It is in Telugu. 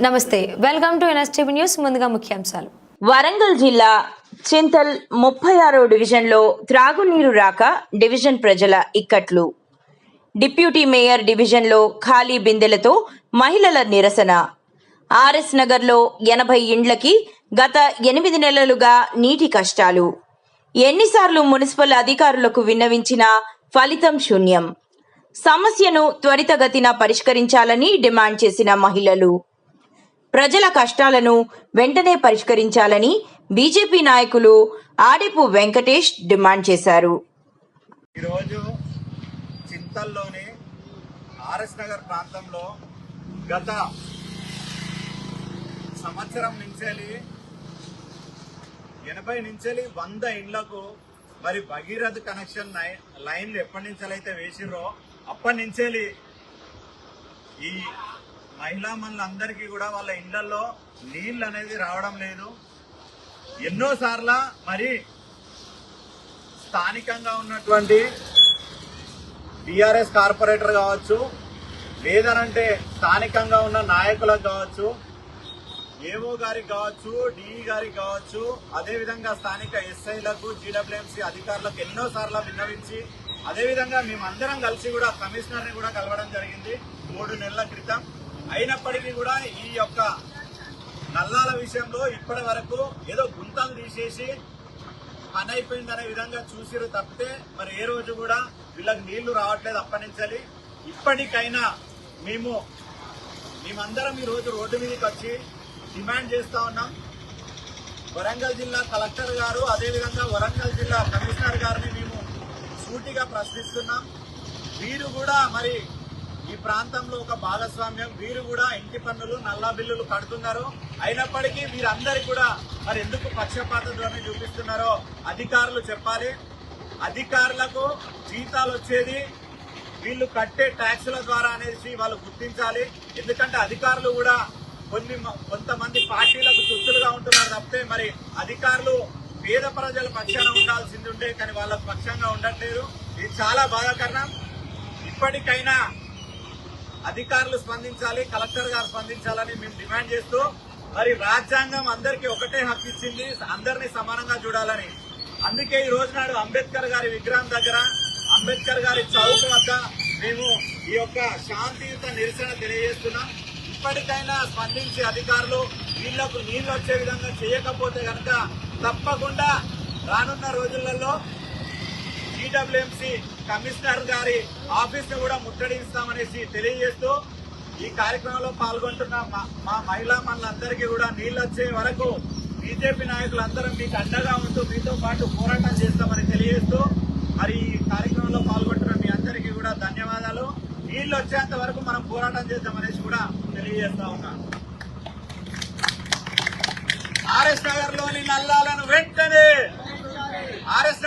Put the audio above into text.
నమస్తే వెల్కమ్ టు ఎన్ఎస్టీవీ న్యూస్ ముందుగా ముఖ్యాంశాలు. వరంగల్ జిల్లా చింతల్ ముప్పై ఆరో డివిజన్లో త్రాగునీరు రాక డివిజన్ ప్రజల ఇక్కట్లు. డిప్యూటీ మేయర్ డివిజన్లో ఖాళీ బిందెలతో మహిళల నిరసన. ఆర్ఎస్ నగర్లో ఎనభై ఇండ్లకి గత ఎనిమిది నెలలుగా నీటి కష్టాలు. ఎన్నిసార్లు మున్సిపల్ అధికారులకు విన్నవించినా ఫలితం శూన్యం. సమస్యను త్వరితగతిన పరిష్కరించాలని డిమాండ్ చేసిన మహిళలు. ప్రజల కష్టాలను వెంటనే పరిష్కరించాలని బీజేపీ నాయకులు ఆడిపు వెంకటేష్ డిమాండ్ చేశారు. ఈరోజు చింతల్లోని ఆర్ఎస్ నగర్ ప్రాంతంలో గత సంవత్సరం నుంచేలి ఎనభై నుంచేలి వంద ఇండ్లకు మరి భగీరథ కనెక్షన్ లైన్లు ఎప్పటి నుంచి అయితే వేసిర్రో అప్పటి నుంచేలి ఈ మహిళా మనులందరికీ కూడా వాళ్ళ ఇళ్ళలో నీళ్ళు అనేది రావడం లేదు. ఎన్నోసార్ల మరి స్థానికంగా ఉన్నటువంటి బీఆర్ఎస్ కార్పొరేటర్ కావచ్చు లేదనంటే స్థానికంగా ఉన్న నాయకులకు కావచ్చు ఏఓ గారికి కావచ్చు డిఈ గారికి కావచ్చు అదేవిధంగా స్థానిక ఎస్ఐలకు జీడబ్ల్యూఎంసీ అధికారులకు ఎన్నోసార్లు విన్నవించి అదేవిధంగా మేమందరం కలిసి కూడా కమిషనర్ని కూడా కలవడం జరిగింది. మూడు నెలల క్రితం అయినప్పటికీ కూడా ఈ యొక్క నల్లాల విషయంలో ఇప్పటి వరకు ఏదో గుంతలు తీసేసి పని అయిపోయిందనే విధంగా చూసిరు తప్పితే మరి ఏ రోజు కూడా వీళ్ళకి నీళ్ళు రావట్లేదు అప్పనించాలి ఇప్పటికైనా మేము మేమందరం ఈ రోజు రోడ్డు మీదకి వచ్చి డిమాండ్ చేస్తా ఉన్నాం. వరంగల్ జిల్లా కలెక్టర్ గారు అదేవిధంగా వరంగల్ జిల్లా కమిషనర్ గారిని మేము సూటిగా ప్రశ్నిస్తున్నాం. వీరు కూడా మరి ఈ ప్రాంతంలో ఒక భాగస్వామ్యం. వీరు కూడా ఇంటి పన్నులు నల్లా బిల్లులు కడుతున్నారు. అయినప్పటికీ వీరందరికీ కూడా మరి ఎందుకు పక్షపాత ధోరణి చూపిస్తున్నారో అధికారులు చెప్పాలి. అధికారులకు జీతాలు వచ్చేది వీళ్ళు కట్టే ట్యాక్సుల ద్వారా అనేసి వాళ్ళు గుర్తించాలి. ఎందుకంటే అధికారులు కూడా కొన్ని మ- కొంతమంది పార్టీలకు చుట్టులుగా ఉంటున్నారు తప్పితే మరి అధికారులు పేద ప్రజల పక్షాన ఉండాల్సింది ఉంటే కానీ వాళ్ళ పక్షంగా ఉండట్లేదు. ఇది చాలా బాధాకరణం. ఇప్పటికైనా అధికారులు స్పందించాలి కలెక్టర్ గారు స్పందించాలని మేము డిమాండ్ చేస్తూ మరి రాజ్యాంగం అందరికీ ఒకటే హక్కు ఇచ్చింది అందరినీ సమానంగా చూడాలని. అందుకే ఈ రోజు నాడు అంబేద్కర్ గారి విగ్రహం దగ్గర అంబేద్కర్ గారి చౌక్ వద్ద మేము ఈ యొక్క శాంతియుత నిరసన తెలియజేస్తున్నాం. ఇప్పటికైనా స్పందించి అధికారులు వీళ్ళకు నీళ్ళు వచ్చే విధంగా చేయకపోతే కనుక తప్పకుండా రానున్న రోజులలో జీడబ్ల్యూఎంసీ కమిషనర్ గారి ఆఫీస్ను కూడా ముట్టడిస్తామనేసి తెలియజేస్తూ ఈ కార్యక్రమంలో పాల్గొంటున్న మా- మా మహిళా మనులందరికీ కూడా నీళ్ళు వచ్చే వరకు బీజేపీ నాయకులందరం మీకు అండగా ఉంటూ మీతో పాటు పోరాటం చేస్తామని తెలియజేస్తూ మరి ఈ కార్యక్రమంలో పాల్గొంటున్న మీ అందరికీ కూడా ధన్యవాదాలు. నీళ్ళు వచ్చేంత వరకు మనం పోరాటం చేద్దామనేసి కూడా తెలియజేస్తా ఉన్నా. ఆర్ఎస్ నగర్లోని నల్లాలను వెంటనే ఆర్ఎస్